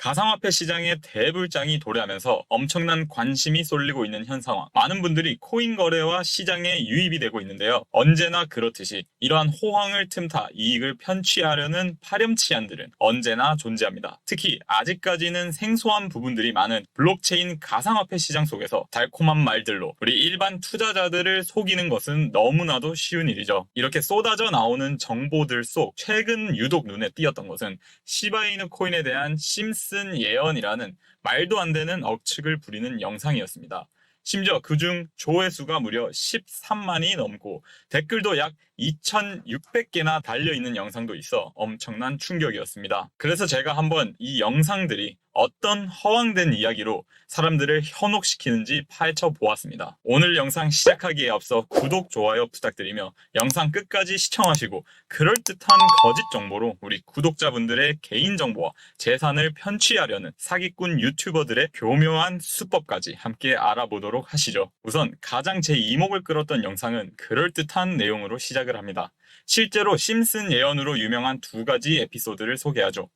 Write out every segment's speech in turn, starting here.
가상화폐 시장의 대불장이 도래하면서 엄청난 관심이 쏠리고 있는 현 상황. 많은 분들이 코인 거래와 시장에 유입이 되고 있는데요. 언제나 그렇듯이 이러한 호황을 틈타 이익을 편취하려는 파렴치한들은 언제나 존재합니다. 특히 아직까지는 생소한 부분들이 많은 블록체인 가상화폐 시장 속에서 달콤한 말들로 우리 일반 투자자들을 속이는 것은 너무나도 쉬운 일이죠. 이렇게 쏟아져 나오는 정보들 속 최근 유독 눈에 띄었던 것은 시바이누 코인에 대한 심슨 예언이라는 말도 안 되는 억측을 부리는 영상이었습니다. 심지어 그중 조회수가 무려 13만이 넘고 댓글도 약 2,600개나 달려있는 영상도 있어 엄청난 충격이었습니다. 그래서 제가 한번 이 영상들이 어떤 허황된 이야기로 사람들을 현혹시키는지 파헤쳐 보았습니다. 오늘 영상 시작하기에 앞서 구독, 좋아요 부탁드리며 영상 끝까지 시청하시고 그럴듯한 거짓 정보로 우리 구독자분들의 개인정보와 재산을 편취하려는 사기꾼 유튜버들의 교묘한 수법까지 함께 알아보도록 하시죠. 우선 가장 제 이목을 끌었던 영상은 그럴듯한 내용으로 시작을 합니다. 실제로 심슨 예언으로 유명한 두 가지 에피소드를 소개하죠.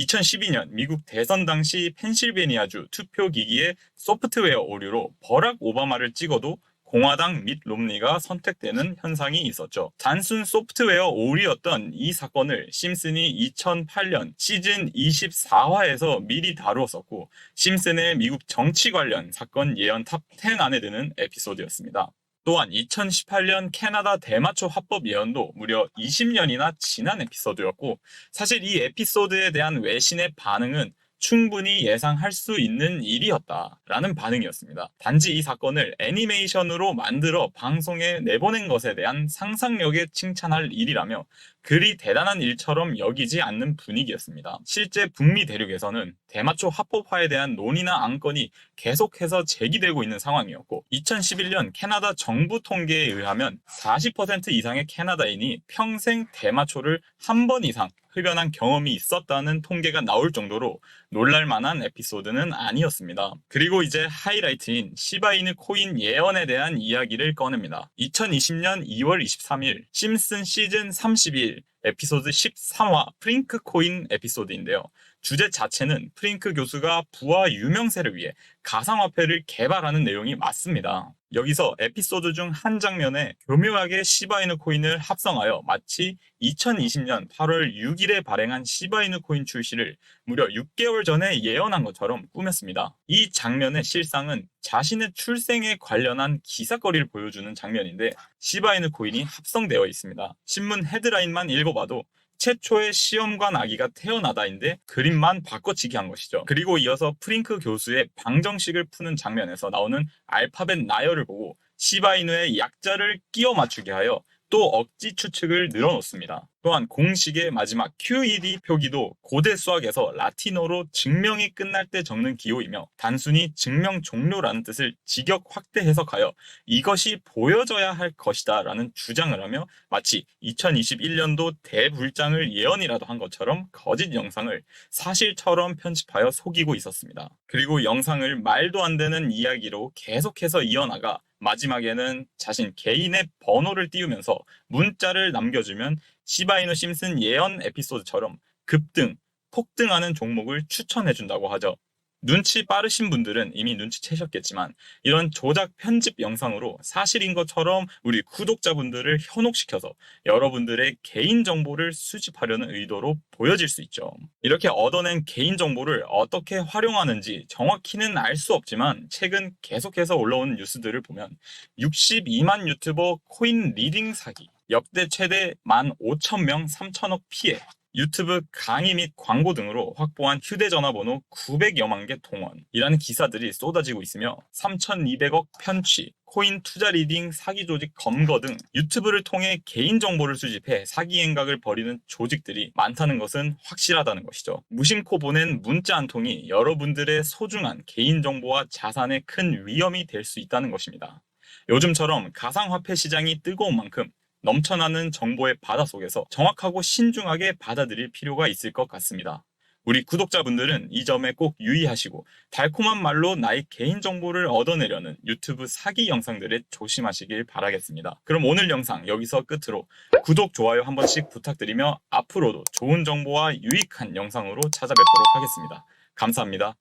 2012년 미국 대선 당시 펜실베니아주 투표 기기의 소프트웨어 오류로 버락 오바마를 찍어도 공화당 및 롬니가 선택되는 현상이 있었죠. 단순 소프트웨어 오류였던 이 사건을 심슨이 2008년 시즌 24화에서 미리 다루었었고, 심슨의 미국 정치 관련 사건 예언 탑 10 안에 드는 에피소드였습니다. 또한 2018년 캐나다 대마초 합법 예언도 무려 20년이나 지난 에피소드였고 사실 이 에피소드에 대한 외신의 반응은 충분히 예상할 수 있는 일이었다라는 반응이었습니다. 단지 이 사건을 애니메이션으로 만들어 방송에 내보낸 것에 대한 상상력에 칭찬할 일이라며 그리 대단한 일처럼 여기지 않는 분위기였습니다. 실제 북미 대륙에서는 대마초 합법화에 대한 논의나 안건이 계속해서 제기되고 있는 상황이었고 2011년 캐나다 정부 통계에 의하면 40% 이상의 캐나다인이 평생 대마초를 한 번 이상 흡연한 경험이 있었다는 통계가 나올 정도로 놀랄만한 에피소드는 아니었습니다. 그리고 이제 하이라이트인 시바이누 코인 예언에 대한 이야기를 꺼냅니다. 2020년 2월 23일 심슨 시즌 32일 에피소드 13화 프링크 코인 에피소드인데요. 주제 자체는 프링크 교수가 부와 유명세를 위해 가상화폐를 개발하는 내용이 맞습니다. 여기서 에피소드 중 한 장면에 교묘하게 시바이누 코인을 합성하여 마치 2020년 8월 6일에 발행한 시바이누 코인 출시를 무려 6개월 전에 예언한 것처럼 꾸몄습니다. 이 장면의 실상은 자신의 출생에 관련한 기사거리를 보여주는 장면인데 시바이누 코인이 합성되어 있습니다. 신문 헤드라인만 읽어봐도 최초의 시험관 아기가 태어나다인데 그림만 바꿔치기 한 것이죠. 그리고 이어서 프링크 교수의 방정식을 푸는 장면에서 나오는 알파벳 나열을 보고 시바이누의 약자를 끼워 맞추게 하여 또 억지 추측을 늘어놓습니다. 또한 공식의 마지막 QED 표기도 고대 수학에서 라틴어로 증명이 끝날 때 적는 기호이며 단순히 증명 종료라는 뜻을 직역 확대 해석하여 이것이 보여져야 할 것이다 라는 주장을 하며 마치 2021년도 대불장을 예언이라도 한 것처럼 거짓 영상을 사실처럼 편집하여 속이고 있었습니다. 그리고 영상을 말도 안 되는 이야기로 계속해서 이어나가 마지막에는 자신 개인의 번호를 띄우면서 문자를 남겨주면 시바이누 심슨 예언 에피소드처럼 급등, 폭등하는 종목을 추천해준다고 하죠. 눈치 빠르신 분들은 이미 눈치채셨겠지만 이런 조작 편집 영상으로 사실인 것처럼 우리 구독자분들을 현혹시켜서 여러분들의 개인 정보를 수집하려는 의도로 보여질 수 있죠. 이렇게 얻어낸 개인 정보를 어떻게 활용하는지 정확히는 알 수 없지만 최근 계속해서 올라온 뉴스들을 보면 62만 유튜버 코인 리딩 사기, 역대 최대 15,000명 3천억 피해, 유튜브 강의 및 광고 등으로 확보한 휴대전화 번호 900여만 개 동원이라는 기사들이 쏟아지고 있으며 3,200억 편취, 코인 투자 리딩 사기 조직 검거 등 유튜브를 통해 개인 정보를 수집해 사기 행각을 벌이는 조직들이 많다는 것은 확실하다는 것이죠. 무심코 보낸 문자 한 통이 여러분들의 소중한 개인 정보와 자산에 큰 위험이 될 수 있다는 것입니다. 요즘처럼 가상화폐 시장이 뜨거운 만큼 넘쳐나는 정보의 바다 속에서 정확하고 신중하게 받아들일 필요가 있을 것 같습니다. 우리 구독자분들은 이 점에 꼭 유의하시고 달콤한 말로 나의 개인정보를 얻어내려는 유튜브 사기 영상들에 조심하시길 바라겠습니다. 그럼 오늘 영상 여기서 끝으로 구독, 좋아요 한 번씩 부탁드리며 앞으로도 좋은 정보와 유익한 영상으로 찾아뵙도록 하겠습니다. 감사합니다.